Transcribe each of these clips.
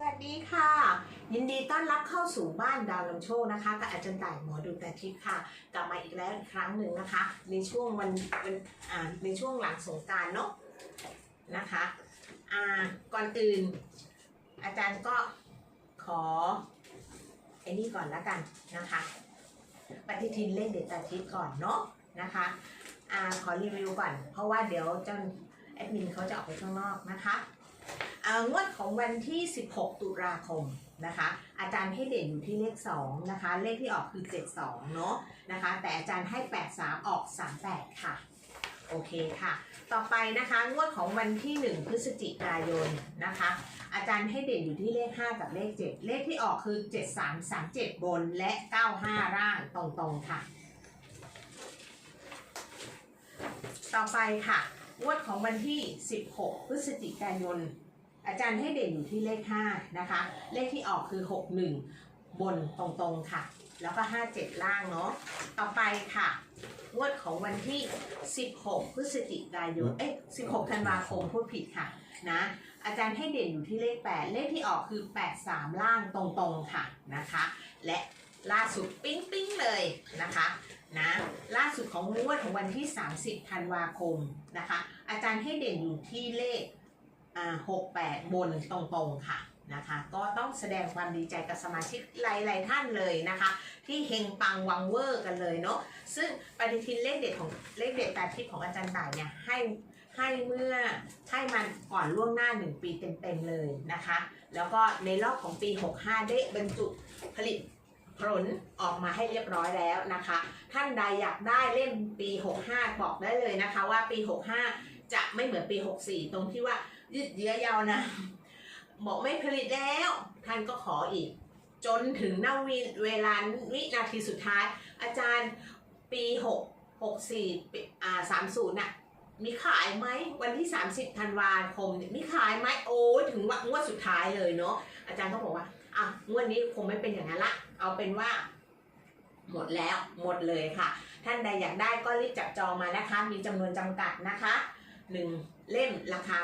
สวัสดีค่ะ ยินดีต้อนรับเข้าสู่บ้านดาวลำโชคนะคะกับอาจารย์ต่ายหมอดูแต่ทิพย์ค่ะ กลับมาอีกแล้วอีกครั้งหนึ่งนะคะ ในช่วงวันวันอ่าในช่วงหลังสงกรารเนาะนะคะอ่าก่อนอื่น อาจารย์ก็ขอไอ้นี่ก่อนล้วกันนะคะ ปฏิทินเลขเด็ดตาทิพย์ก่อนเนาะนะคะอ่าขอรีวิวก่อน เพราะว่าเดี๋ยวเจ้าแอดมินเขาจะออกไปข้างนอกนะคะ งวดของวันที่ 16 ตุลาคมนะคะ อาจารย์ให้เด่นอยู่ที่เลข 2 นะคะ เลขที่ออกคือ 72 เนาะนะคะ แต่อาจารย์ให้ 83 ออก 38 ค่ะ โอเคค่ะ ต่อไปนะคะ งวดของวันที่ 1 พฤศจิกายนนะคะ อาจารย์ให้เด่นอยู่ที่เลข 5 กับเลข 7 เลขที่ออกคือ 7337 บนและ 95 ร่างตรงๆค่ะ ต่อไปค่ะ งวดของวันที่ 16 พฤศจิกายน อาจารย์ให้เด่นอยู่ที่เลข 5 นะคะ เลขที่ออกคือ 61 บนตรงๆค่ะ แล้วก็ 57 ล่างเนาะต่อไปค่ะ งวดของวันที่ 16 พฤศจิกายน เอ้ย16 ธันวาคมพูดผิดค่ะนะอาจารย์ให้เด่นอยู่ที่เลข 8 เลขที่ออกคือ 83 ล่างตรงๆค่ะนะคะ และ ล่าสุดปิ๊งปิ๊งๆเลยนะคะนะล่าสุดของงวดของวันที่ 30ธันวาคมนะคะ อาจารย์ให้เด่นอยู่ที่เลขอ่าหกแปดบนตรงๆค่ะนะคะ ก็ต้องแสดงความดีใจกับสมาชิกหลายๆท่านเลยนะคะ ที่เฮงปังวังเวอร์กันเลยเนาะซึ่งปฏิทินเลขเด็ดของเลขเด็ดแปดทิศของอาจารย์ต่ายเนี่ยให้ให้เมื่อให้มันก่อนล่วงหน้า 1 ปีเต็มๆเลยนะคะ แล้วก็ในรอบของปี 65 ได้บรรจุผลิต ผลออกมาให้เรียบร้อยแล้วนะคะ ท่านใดอยากได้เล่มปี 65 บอกได้เลยนะคะว่าปี 65 จะไม่เหมือนปี 64 ตรงที่ว่ายืดเยื้อยาวนานบอกไม่ผลิตแล้ว ท่านก็ขออีก จนถึงนาวิเวลาวินาทีสุดท้าย อาจารย์ปี 6 64ปีอ่า30น่ะมีขายไหมวันที่ 30ธันวาคมมีขายไหมโอ้ยถึงว่างวดสุดท้ายเลยเนาะอาจารย์ก็บอกว่า อะงวดนี้คงไม่เป็นอย่างนั้นละ เอาเป็นว่า หมดแล้วหมดเลยค่ะ ท่านใดอยากได้ก็รีบจับจองมานะคะ มีจำนวนจำกัดนะคะหนึ่งเล่มราคา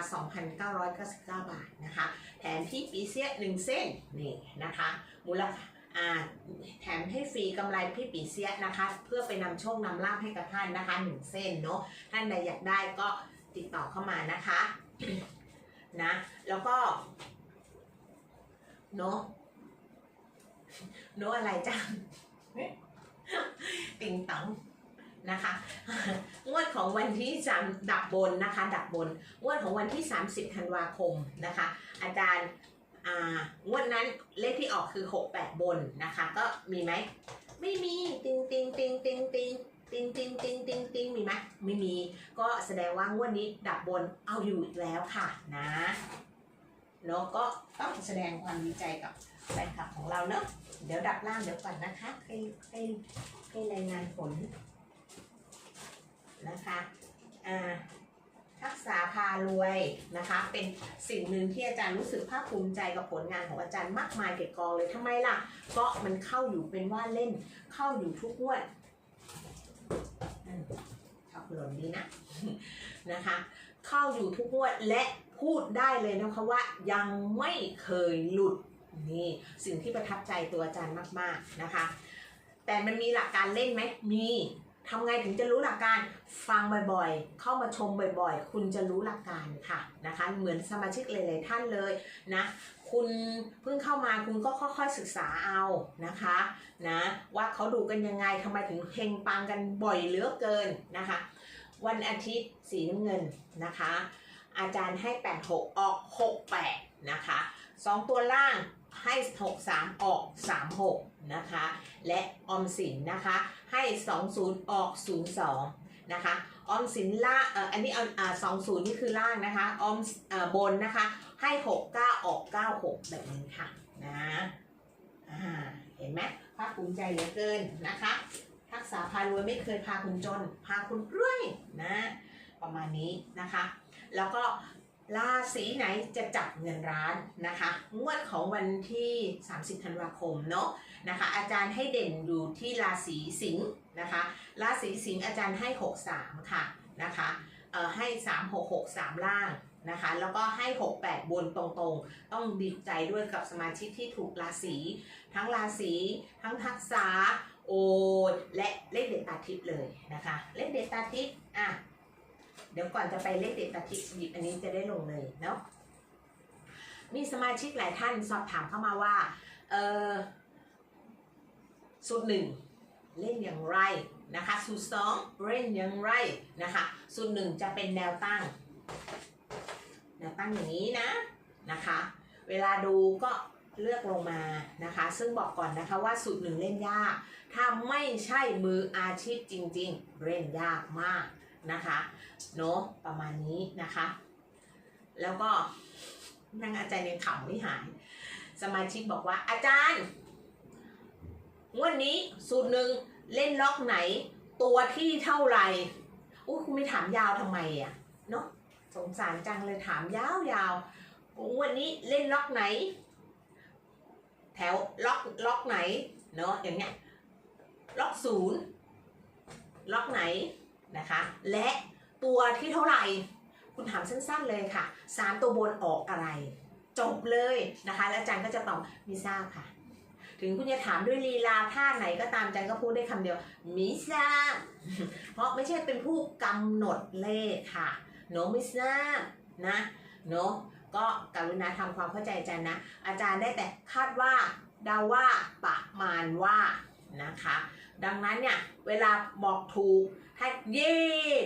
2,999 บาทนะคะ แถมที่ปีเสีย1เส้นนี่นะคะ มูลค่าอ่าแถมให้ฟรีกำไรพี่ปีเสียนะคะ เพื่อไปนำโชคนำลาภให้กับท่านนะคะ1เส้นเนาะท่านใดอยากได้ก็ติดต่อเข้ามานะคะนะแล้วก็เนาะ เนอะไรจ้าติงตังนะคะ งวดของวันที่สามดับบนนะคะ ดับบน งวดของวันที่ 30ธันวาคมนะคะ อาจารย์อ่างวดนั้นเลขที่ออกคือ 68 บนนะคะ ก็มีไหม ไม่มี ติงติงติงติงติงติงติงติงติงติงมีไหมไม่มี ก็แสดงว่างวดนี้ดับบนเอาอยู่อีกแล้วค่ะนะ เนาะก็ต้องแสดงความดีใจกับแฟนคลับของเราเนาะเดี๋ยวดับล่างเดี๋ยวก่อนนะคะให้ให้ให้รายงานผลนะคะอ่าทักษาพารวยนะคะเป็นสิ่งหนึ่งที่อาจารย์รู้สึกภาคภูมิใจกับผลงานของอาจารย์มากมายเกดกองเลยทำไมล่ะก็มันเข้าอยู่เป็นว่าเล่นเข้าอยู่ทุกงวดอืมชอบหล่นดีนะนะคะ เข้าอยู่ทุกงวดและ พูดได้เลยนะคะว่ายังไม่เคยหลุดนี่สิ่งที่ประทับใจตัวอาจารย์มากๆนะคะ แต่มันมีหลักการเล่นไหมมีทำไงถึงจะรู้หลักการฟังบ่อยๆ เข้ามาชมบ่อยๆ คุณจะรู้หลักการค่ะนะคะ เหมือนสมาชิกหลายๆท่านเลยนะคุณเพิ่งเข้ามาคุณก็ค่อยๆศึกษาเอานะคะนะว่าเขาดูกันยังไงทำไมถึงเฮงปังกันบ่อยเหลือเกินนะคะ วันอาทิตย์สีน้ำเงินนะคะ อาจารย์ให้ 86 ออก 68 นะคะสองตัวล่างให้ 63 ออก 36 นะคะ และออมสินนะคะ ให้ 20 ออก 02 นะคะ ออมสินล่างเอ่ออันนี้เอาอ่า20นี่คือล่างนะคะ ออมเอ่อบนนะคะ ให้ 69 ออก 96 แบบนี้ค่ะ นะอ่าเห็นไหมภาคภูมิใจเหลือเกินนะคะ ทักษะพารวยไม่เคยพาคุณจน พาคุณรวยนะ ประมาณนี้นะคะ แล้วก็ราศีไหนจะจับเงินร้านนะคะ งวดของวันที่ 30 ธันวาคมเนาะนะคะ อาจารย์ให้เด่นอยู่ที่ราศีสิงห์นะคะ ราศีสิงห์อาจารย์ให้ 63 ค่ะนะคะเอ่อให้ 3 6 6 3 ล่างนะคะ แล้วก็ให้ 68 บนตรงๆ ต้องดีใจด้วยกับสมาชิกที่ถูกราศีทั้งราศีทั้งทักษะโอดและเลขเด็ดตาทิพย์เลยนะคะ เลขเด็ดตาทิพย์อะ เดี๋ยวก่อนจะไปเลขเด็ดตาทิหยิบอันนี้จะได้ลงเลยเนาะมีสมาชิกหลายท่านสอบถามเข้ามาว่าเออสูตรหนึ่งเล่นอย่างไรนะคะสูตรสองเล่นอย่างไรนะคะสูตรหนึ่งจะเป็นแนวตั้งแนวตั้งอย่างนี้นะนะคะเวลาดูก็เลือกลงมานะคะ ซึ่งบอกก่อนนะคะว่าสูตรหนึ่งเล่นยาก ถ้าไม่ใช่มืออาชีพจริง ๆ เล่นยากมาก นะคะเนาะประมาณนี้นะคะ แล้วก็นั่งอาจารย์ยังขำไม่หาย สมาชิกบอกว่าอาจารย์งวันนี้สูตรหนึ่งเล่นล็อกไหน ตัวที่เท่าไหร่อุ้ยคุณไม่ถามยาวทำไมอะเนาะสงสารจังเลยถามยาวๆวันนี้เล่นล็อกไหน แถวล็อกล็อกไหนเนาะอย่างเงี้ยล็อกศูนย์ล็อกไหน นะคะ และตัวที่เท่าไหร่ คุณถามสั้นๆเลยค่ะสามตัวบนออกอะไร จบเลยนะคะ แล้วอาจารย์ก็จะตอบมิทราบค่ะ ถึงคุณจะถามด้วยลีลาท่าไหนก็ตามอาจารย์ก็พูดได้คำเดียวมิทราบเพราะไม่ใช่เป็นผู้กำหนดเลขค่ะโนมิทราบนะเนาะก็กรุณาทำความเข้าใจอาจารย์นะ อาจารย์ได้แต่คาดว่าเดาว่าประมาณว่านะคะ ดังนั้นเนี่ยเวลาบอกถูก ถ้เย่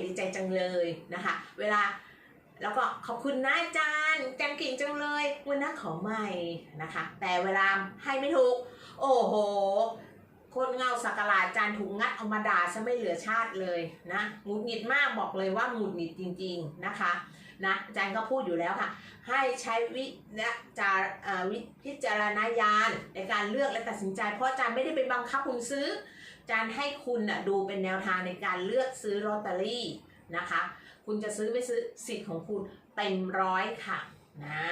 ดีใจจังเลยนะคะ เวลาแล้วก็ขอบคุณนะอาจารย์จารย์เก่งจังเลย วันนักขอใหม่นะคะ แต่เวลาให้ไม่ถูก โอ้โห คนเงาสักการะอาจารย์ถูกงัดเอามาด่าซะไม่เหลือชาติเลยนะหงุดหงิดมากบอกเลยว่าหงุดหงิดจริง ๆนะคะนะอาจารย์ก็พูดอยู่แล้วค่ะ ให้ใช้วิจารวิพิจารณญาณในการเลือกและตัดสินใจ เพราะอาจารย์ไม่ได้ไปบังคับคุณซื้อ อาจารย์ให้คุณน่ะดูเป็นแนวทางในการเลือกซื้อลอตเตอรี่นะคะ คุณจะซื้อไม่ซื้อสิทธิ์ของคุณเต็มร้อยค่ะนะ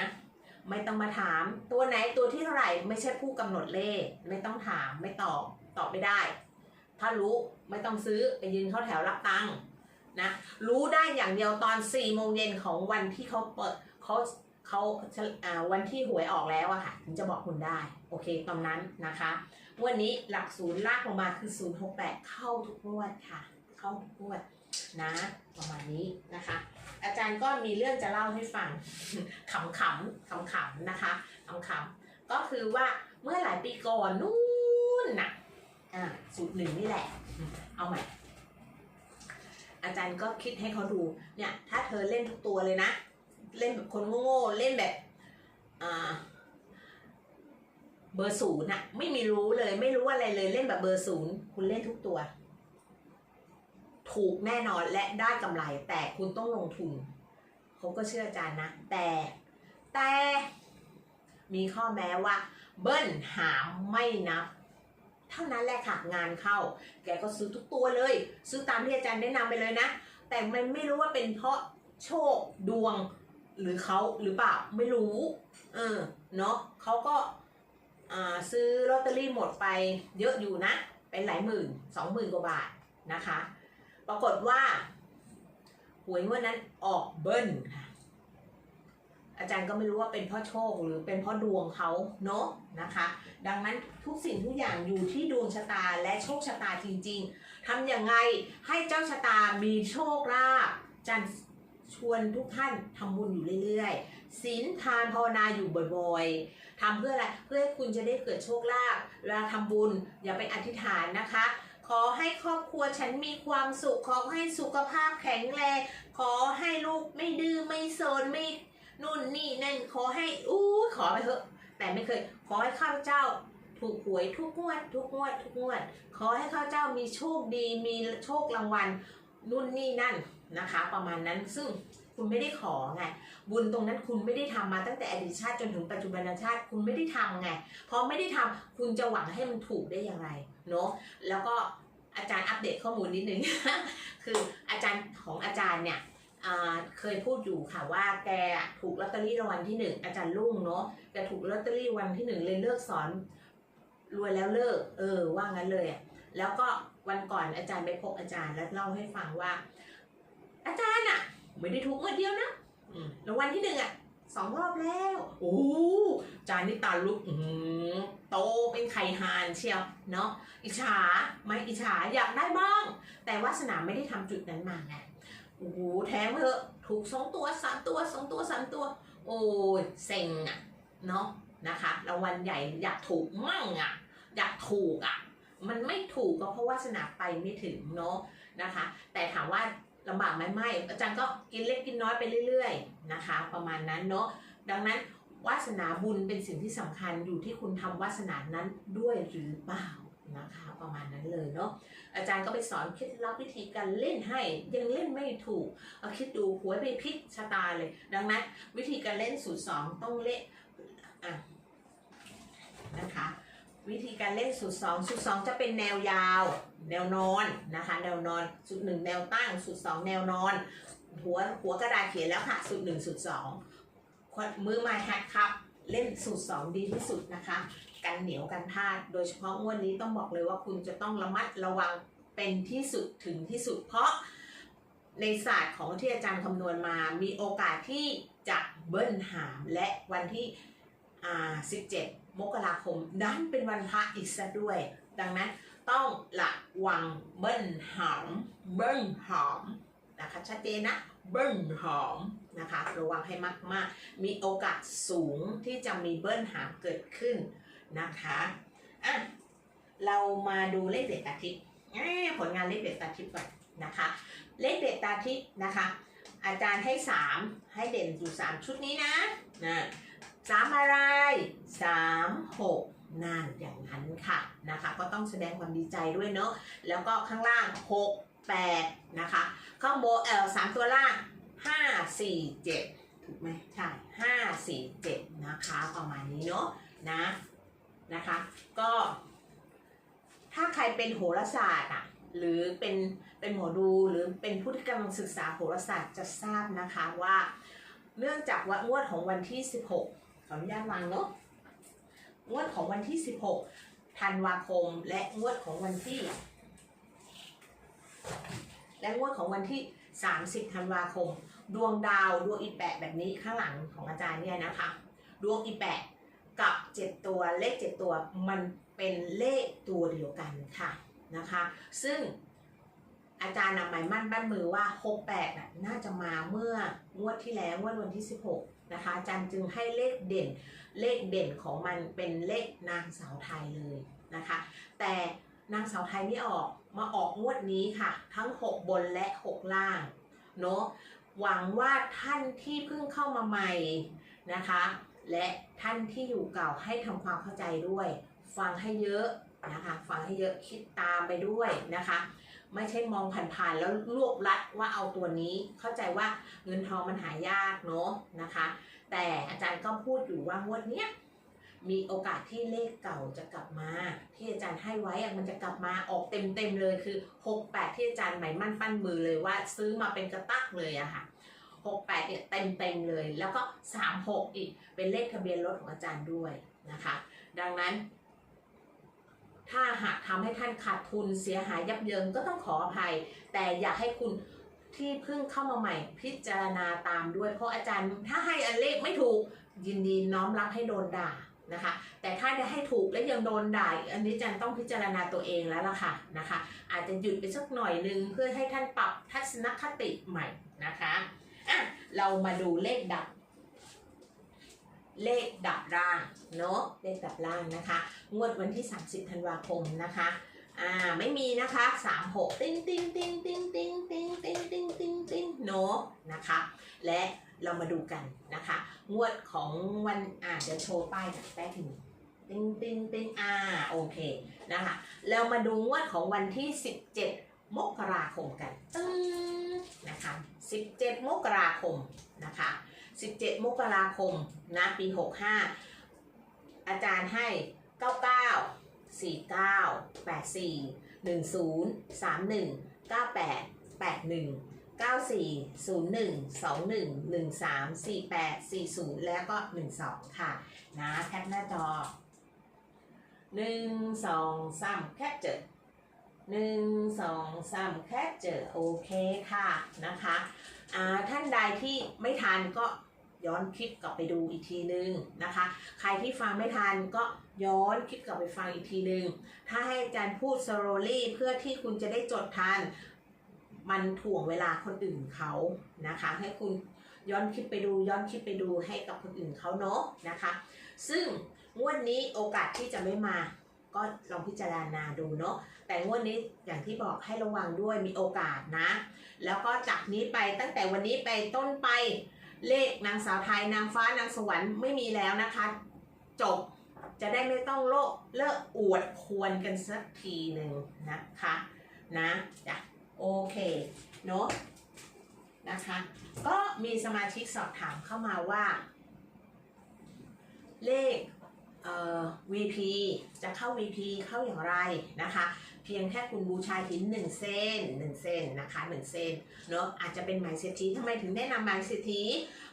ไม่ต้องมาถามตัวไหนตัวที่เท่าไหร่ไม่ใช่ผู้กำหนดเลข ไม่ต้องถามไม่ตอบตอบไม่ได้ ถ้ารู้ไม่ต้องซื้อไปยืนเข้าแถวรับตังค์นะรู้ได้อย่างเดียวตอน4ี่โมงเย็นของวันที่เขาเปิดเขา เขาอ่าวันที่หวยออกแล้วอะค่ะถึงจะบอกคุณได้ โอเคตอนนั้นนะคะ วันนี้หลักศูนย์ลากลงมาคือ 068 เข้าทุกงวดค่ะ เข้าทุกงวดนะประมาณนี้นะคะ อาจารย์ก็มีเรื่องจะเล่าให้ฟังขำๆขำๆนะคะขำๆก็คือว่าเมื่อหลายปีก่อนนู่นน่ะอ่าสูตรหนึ่งนี่แหละ เอาใหม่อาจารย์ก็คิดให้เขาดูเนี่ยถ้าเธอเล่นทุกตัวเลยนะ เล่นแบบคนโง่ๆเล่นแบบอ่าเบอร์ศูนย์อะไม่มีรู้เลย ไม่รู้อะไรเลยเล่นแบบเบอร์ศูนย์คุณเล่นทุกตัว ถูกแน่นอนและได้กำไร แต่คุณต้องลงทุนเขาก็เชื่ออาจารย์นะ แต่แต่มีข้อแม้ว่า เบิ้ลหามไม่นับเท่านั้นแหละค่ะงานเข้า แกก็ซื้อทุกตัวเลย ซื้อตามที่อาจารย์แนะนำไปเลยนะ แต่มันไม่รู้ว่าเป็นเพราะโชคดวง หรือเขาหรือเปล่าไม่รู้ เออเนาะเขาก็อ่าซื้อลอตเตอรี่หมดไปเยอะอยู่นะ เป็นหลายหมื่นสองหมื่นกว่าบาทนะคะ ปรากฏว่าหวยงวดนั้นออกเบิ้ลค่ะอาจารย์ก็ไม่รู้ว่าเป็นเพราะโชคหรือเป็นเพราะดวงเขาเนาะนะคะ ดังนั้นทุกสิ่งทุกอย่างอยู่ที่ดวงชะตาและโชคชะตาจริง ๆทำอย่างไรให้เจ้าชะตามีโชคลาภจัน ชวนทุกท่านทำบุญอยู่เรื่อยๆศีลทานภาวนาอยู่บ่อยๆทำเพื่ออะไรเพื่อให้คุณจะได้เกิดโชคลาภเวลาทำบุญอย่าไปอธิษฐานนะคะ ขอให้ครอบครัวฉันมีความสุขขอให้สุขภาพแข็งแรงขอให้ลูกไม่ดื้อไม่โซนไม่นู่นนี่นั่นขอให้อู้ขอไปเถอะ แต่ไม่เคย ขอให้ข้าพเจ้าถูกหวยทุกงวด ทุกงวด ทุกงวด ขอให้ข้าพเจ้ามีโชคดี มีโชครางวัล นู่นนี่นั่นนะคะ ประมาณนั้นซึ่งคุณไม่ได้ขอไงบุญตรงนั้นคุณไม่ได้ทำมาตั้งแต่อดีตชาติจนถึงปัจจุบันชาติ คุณไม่ได้ทำไงเพราะไม่ได้ทำคุณจะหวังให้มันถูกได้อย่างไรเนาะแล้วก็อาจารย์อัปเดตข้อมูลนิดนึง คืออาจารย์ของอาจารย์เนี่ยเคยพูดอยู่ค่ะว่าแกถูกลอตเตอรี่รางวัลที่หนึ่งอาจารย์ลุ่งเนาะแกถูกลอตเตอรี่วันที่หนึ่งเลยเลิกสอนรวยแล้วเลิก เออว่างั้นเลยแล้วก็ วันก่อนอาจารย์ไปพบอาจารย์แล้วเล่าให้ฟังว่า อาจารย์อะไม่ได้ถูกเมื่อเดียวนะอืมรางวัลที่หนึ่งอะสองรอบแล้วโอ้จานนี่ตาลุกอืมโตเป็นไข่หานเชียวเนาะอิจฉาไหม่อิจฉาอยากได้บ้าง แต่วาสนาไม่ได้ทำจุดนั้นมาไงโอ้โหแถมเถอะถูกสองตัวสามตัวสองตัวสามตัว โอ้ยเซ็งอะเนาะนะคะรางวัลใหญ่อยากถูกมั่งอะอยากถูกอะ มันไม่ถูกก็เพราะวาสนาไปไม่ถึงเนาะนะคะ แต่ถามว่าลำบากไหมไม่ อาจารย์ก็กินเล็กกินน้อยไปเรื่อยๆนะคะ ประมาณนั้นเนาะดังนั้นวาสนาบุญเป็นสิ่งที่สำคัญอยู่ที่คุณทำวาสนานั้นด้วยหรือเปล่านะคะประมาณนั้นเลยเนาะอาจารย์ก็ไปสอนเคล็ดลับวิธีการเล่นให้ยังเล่นไม่ถูกเอาคิดดูหวยไปพลิกชะตาเลย ดังนั้นวิธีการเล่นสูตรสองต้องเล่นอะนะคะ วิธีการเล่นสูตรสองสูตรสองจะเป็นแนวยาว แนวนอนนะคะ แนวนอนสูตรหนึ่งแนวตั้งสูตรสองแนวนอน หัวหัวกระดาษเขียนแล้วค่ะสูตรหนึ่งสูตรสองมือไม้หัดครับ เล่นสูตรสองดีที่สุดนะคะ กันเหนียวกันพลาดโดยเฉพาะงวดนี้ต้องบอกเลยว่าคุณจะต้องระมัดระวังเป็นที่สุดถึงที่สุด เพราะในศาสตร์ของที่อาจารย์คำนวณมามีโอกาสที่จะเบิ้ลหามและวันที่ 17 มกราคมนั้นเป็นวันพระอีกซะด้วย ดังนั้นต้องระวังเบิ้ลหามเบิ้ลหามนะคะชัดเจนนะเบิ้ลหามนะคะระวังให้มากๆ มีโอกาสสูงที่จะมีเบิ้ลหามเกิดขึ้นนะคะอะเรามาดูเลขเด็ดตาทิพย์ผลงานเลขเด็ดตาทิพย์ก่อนนะคะ เลขเด็ดตาทิพย์นะคะ อาจารย์ให้ 3 ให้เด่นอยู่ 3 ชุดนี้นะนะ สามอะไรสามหกนั่นอย่างนั้นค่ะนะคะ ก็ต้องแสดงความดีใจด้วยเนาะแล้วก็ข้างล่าง6 8นะคะ ข้างบนเออสามตัวล่าง5 4 7ถูกไหมใช่5 4 7นะคะประมาณนี้เนาะนะนะคะ ก็ ถ้าใครเป็นโหราศาสตร์อะหรือเป็นเป็นหมอดูหรือเป็นผู้ที่กำลังศึกษาโหราศาสตร์จะทราบนะคะว่า เนื่องจากว่างวดของวันที่ 16 ขออนุญาตวางเนาะงวดของวันที่ 16 ธันวาคม และงวดของวันที่ และงวดของวันที่ 30 ธันวาคม ดวงดาวดวงอีแปะแบบนี้ข้างหลังของอาจารย์เนี่ยนะคะ ดวงอีแปะกับ7ตัวเลข7ตัวมันเป็นเลขตัวเดียวกันค่ะนะคะ ซึ่งอาจารย์นำหมายมั่นบ้านมือว่า 68น่ะน่าจะมาเมื่องวดที่แล้วงวดวันที่ 16 นะคะอาจารย์จึงให้เลขเด่นเลขเด่นของมันเป็นเลขนางสาวไทยเลยนะคะ แต่นางสาวไทยนี่ออกมาออกงวดนี้ค่ะ ทั้ง 6 บนและ 6 ล่างเนาะหวังว่าท่านที่เพิ่งเข้ามาใหม่นะคะ และท่านที่อยู่เก่าให้ทำความเข้าใจด้วย ฟังให้เยอะนะคะ ฟังให้เยอะคิดตามไปด้วยนะคะ ไม่ใช่มองผ่านๆแล้วรวบลัดว่าเอาตัวนี้เข้าใจว่าเงินทองมันหายากเนาะนะคะ แต่อาจารย์ก็พูดอยู่ว่างวดเนี้ยมีโอกาสที่เลขเก่าจะกลับมา ที่อาจารย์ให้ไว้อะมันจะกลับมาออกเต็มๆเลยคือ68ที่อาจารย์หมายมั่นปั้นมือเลยว่า ซื้อมาเป็นกระตักเลยอะค่ะ68เนี่ยเต็มๆเลย แล้วก็ 36 อีกเป็นเลขทะเบียนรถของอาจารย์ด้วยนะคะ ดังนั้น ถ้าหากทำให้ท่านขาดทุนเสียหายยับเยินก็ต้องขออภัย แต่อยากให้คุณที่เพิ่งเข้ามาใหม่พิจารณาตามด้วย เพราะอาจารย์ถ้าให้อันเลขไม่ถูกยินดีน้อมรับให้โดนด่านะคะ แต่ถ้าจะให้ถูกและยังโดนด่าอันนี้อาจารย์ต้องพิจารณาตัวเองแล้วล่ะค่ะนะคะ อาจจะหยุดไปสักหน่อยนึงเพื่อให้ท่านปรับทัศนคติใหม่นะคะอะเรามาดูเลขดับ เลขดับล่างเนาะเลขดับล่างนะคะ งวดวันที่ 30ธันวาคมนะคะอ่าไม่มีนะคะ3 6ติ้งติ้งติ้งติ้งติ้งติ้งติ้งติ้งติ้งติ้งเนาะนะคะ และเรามาดูกันนะคะ งวดของวันอ่าเดี๋ยวโชว์ป้ายหน่อยแป๊บหนึงติ้งติ้งติ้งอ่าโอเคนะคะเรามาดูงวดของวันที่ 17 มกราคมกันตึ้ง นะคะ17 มกราคมนะคะ 17 มกราคมนะปี 65 อาจารย์ให้ 99 49 84 10 31 98 81 94 01 21 13 48 40 แล้วก็ 12 ค่ะ นะแคปหน้าจอ 1 2 3 แคปเจอ 1 2 3แคปเจอโอเคค่ะนะคะอ่าท่านใดที่ไม่ทันก็ย้อนคลิปกลับไปดูอีกทีนึงนะคะ ใครที่ฟังไม่ทันก็ย้อนคลิปกลับไปฟังอีกทีนึง ถ้าให้อาจารย์พูด slowly เพื่อที่คุณจะได้จดทัน มันถ่วงเวลาคนอื่นเขานะคะ ให้คุณย้อนคลิปไปดูย้อนคลิปไปดูให้กับคนอื่นเขาเนาะนะคะ ซึ่งงวดนี้โอกาสที่จะไม่มา ก็ลองพิจารณาดูเนาะแต่งวดนี้อย่างที่บอกให้ระวังด้วยมีโอกาสนะ แล้วก็จากนี้ไปตั้งแต่วันนี้ไปต้นไปเลขนางสาวไทยนางฟ้านางสวรรค์ไม่มีแล้วนะคะ จบจะได้ไม่ต้องโลกเลิกอวดควรกันสักทีหนึ่งนะคะนะจ้ะโอเคเนาะนะคะก็มีสมาชิกสอบถามเข้ามาว่า เลข VP จะเข้า VP เข้าอย่างไรนะคะ เพียงแค่คุณบูชาหิน1เส้น1เส้นนะคะ1เส้นเนาะอาจจะเป็นหมายเศรษฐีทำไมถึงแนะนำหมายเศรษฐี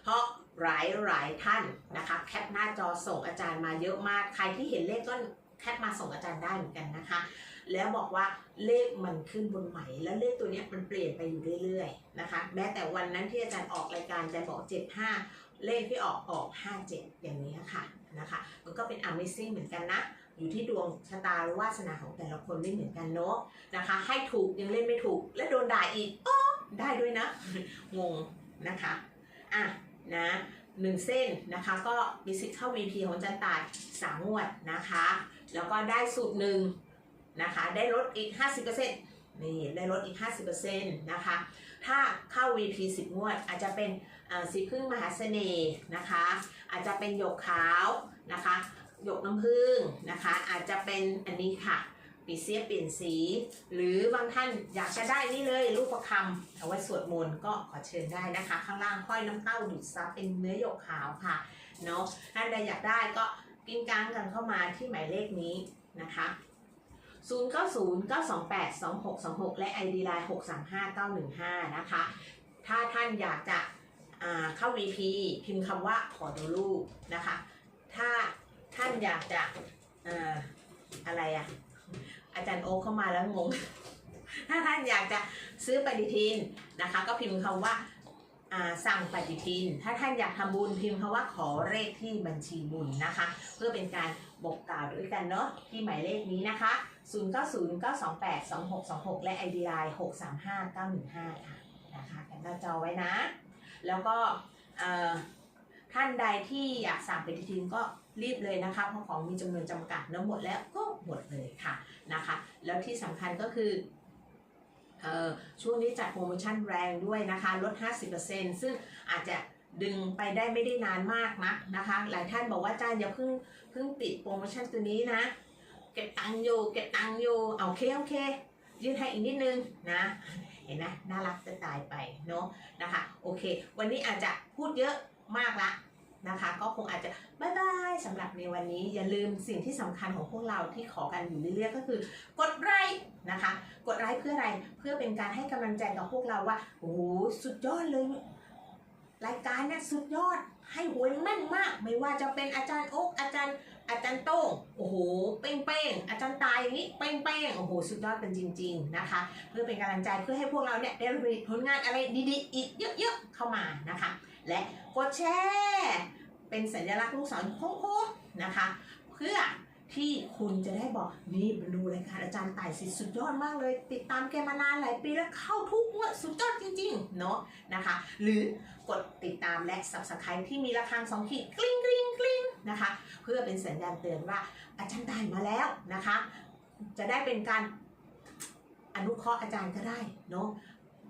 เพราะหลายหลายท่านนะคะแคปหน้าจอส่งอาจารย์มาเยอะมากใครที่เห็นเลขก็แคปมาส่งอาจารย์ได้เหมือนกันนะคะ แล้วบอกว่าเลขมันขึ้นบนไหมแล้วเลขตัวนี้มันเปลี่ยนไปอยู่เรื่อยๆนะคะ แม้แต่วันนั้นที่อาจารย์ออกรายการอาจารย์บอก 75 เลขที่ออกออก 57 อย่างนี้ค่ะนะคะ มันก็เป็น Amazing เหมือนกันนะ อยู่ที่ดวงชะตาหรือวาสนาของแต่ละคนไม่เหมือนกันเนาะนะคะ ให้ถูกยังเล่นไม่ถูก และโดนด่าอีกอ๋อได้ด้วยนะ งงนะคะอะนะหนึ่งเส้นนะคะก็มีสิทธิ์เข้า VP ของจันตายสามงวดนะคะ แล้วก็ได้สูตรหนึ่งนะคะ ได้ลดอีก 50%นี่ได้ลดอีก 50%นะคะ ถ้าเข้า VP 10 งวด อาจจะเป็นสีพึ่งมหาเสน่ห์นะคะ อาจจะเป็นหยกขาวนะคะหยกน้ำผึ้งนะคะ อาจจะเป็นอันนี้ค่ะปีเสียเปลี่ยนสี หรือบางท่านอยากจะได้นี่เลยรูปประคำเอาไว้สวดมนต์ก็ขอเชิญได้นะคะ ข้างล่างห้อยน้ำเต้าดูดซับเป็นเนื้อหยกขาวค่ะเนาะท่านใดอยากได้ก็กิ้งก้างกันเข้ามาที่หมายเลขนี้นะคะ 0 9 0 9 2 8 2 6 2 6 และ ID Line 6 3 5 9 1 5 นะคะ ถ้าท่านอยากจะอ่าเข้า VP พิมพ์คำว่าขอดูรูปนะคะ ถ้าท่านอยากจะเอ่ออะไรอะอาจารย์โอ๊คเข้ามาแล้วงง ถ้าท่านอยากจะซื้อปฏิทินนะคะ ก็พิมพ์คำว่า สั่งปฏิทิน ถ้าท่านอยากทำบุญพิมพ์คำว่าขอเลขที่บัญชีบุญนะคะ เพื่อเป็นการบอกกล่าวด้วยกันเนาะที่หมายเลขนี้นะคะ 0 9 0 9 2 8 2 6 2 6 และ ID Line 6 3 5 9 1 5 ค่ะนะคะแคปหน้าจอไว้นะ แล้วก็ท่านใดที่อยากสั่งปฏิทินก็รีบเลยนะคะเพราะของมีจำนวนจำกัดเนื้อหมดแล้วก็หมดเลยค่ะนะคะ แล้วที่สำคัญก็คือ เออช่วงนี้จัดโปรโมชั่นแรงด้วยนะคะ ลด 50%ซึ่งอาจจะดึงไปได้ไม่ได้นานมากนะนะคะ หลายท่านบอกว่าอาจายอย่าเพิ่งเพิ่งปิดโปรโมชั่นตัวนี้นะ เก็บตังค์อยู่เก็บตังค์อยู่เอาโอเคโอเค ยืดให้อีกนิดนึงนะเห็นไหมน่ารักจะตายไปเนาะนะคะ โอเค วันนี้อาจจะพูดเยอะมากละ นะคะ ก็คงอาจจะบายบายสำหรับในวันนี้ อย่าลืมสิ่งที่สำคัญของพวกเราที่ขอกันอยู่เรื่อยๆก็คือ กดไลค์นะคะ กดไลค์เพื่ออะไรเพื่อเป็นการให้กำลังใจกับพวกเราว่าโอ้โหสุดยอดเลย รายการเนี่ยสุดยอดให้หวยแม่นมาก ไม่ว่าจะเป็นอาจารย์โอ๊กอาจารย์อาจารย์โต้งโอ้โห เป้งเป้งๆอาจารย์ตายอย่างนี้ เป้งเป้งๆโอ้โห สุดยอดกันจริง ๆนะคะ เพื่อเป็นกำลังใจเพื่อให้พวกเราเนี่ยได้ผลงานอะไรดีๆ อีกเยอะๆเข้ามานะคะ และกดแชร์เป็นสัญลักษณ์ลูกศรโค้งๆนะคะ เพื่อที่คุณจะได้บอกนี่มาดูรายการอาจารย์ต่ายสิสุดยอดมากเลย ติดตามแกมานานหลายปีแล้วเข้าทุกงวดสุดยอดจริงๆเนาะนะคะ หรือกดติดตามและ subscribe ที่มีระฆังสองขีดกลิ้งกลิ้งกลิ้งนะคะ เพื่อเป็นสัญญาณเตือนว่าอาจารย์ตายมาแล้วนะคะ จะได้เป็นการอนุเคราะห์อาจารย์ก็ได้เนาะ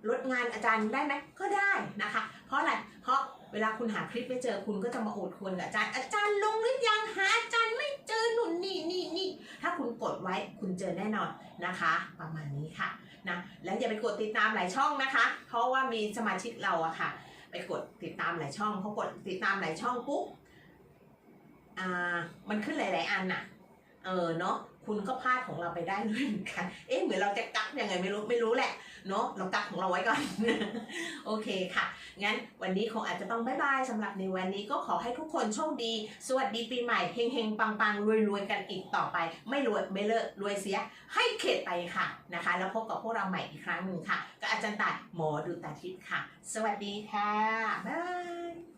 ลดงานอาจารย์ได้ไหมก็ได้นะคะ เพราะอะไรเพราะเวลาคุณหาคลิปไม่เจอคุณก็จะมาโอดควรกับอาจารย์ อาจารย์ลงหรือยังหาอาจารย์ไม่เจอหนุนนี่นี่นี่ถ้าคุณกดไว้คุณเจอแน่นอนนะคะ ประมาณนี้ค่ะนะแล้วอย่าไปกดติดตามหลายช่องนะคะ เพราะว่ามีสมาชิกเราอะค่ะ ไปกดติดตามหลายช่องเขากดติดตามหลายช่องปุ๊บอ่ามันขึ้นหลาย ๆ อันน่ะเออเนาะ คุณก็พลาดของเราไปได้ด้วยเหมือนกัน เอ๊ะเหมือนเราจะกักยังไงไม่รู้ไม่รู้แหละเนาะเรากักของเราไว้ก่อน โอเคค่ะ งั้นวันนี้คงอาจจะต้องบายบายสำหรับในวันนี้ก็ขอให้ทุกคนโชคดี สวัสดีปีใหม่เฮงเฮงปังปังรวยรวยกันอีกต่อไป ไม่รวยไม่เลิกรวยเสีย ให้เข็ดไปค่ะนะคะ แล้วพบกับพวกเราใหม่อีกครั้งหนึ่งค่ะกับอาจารย์ต่ายหมอดูตาทิพย์ค่ะ สวัสดีค่ะบ๊ายบาย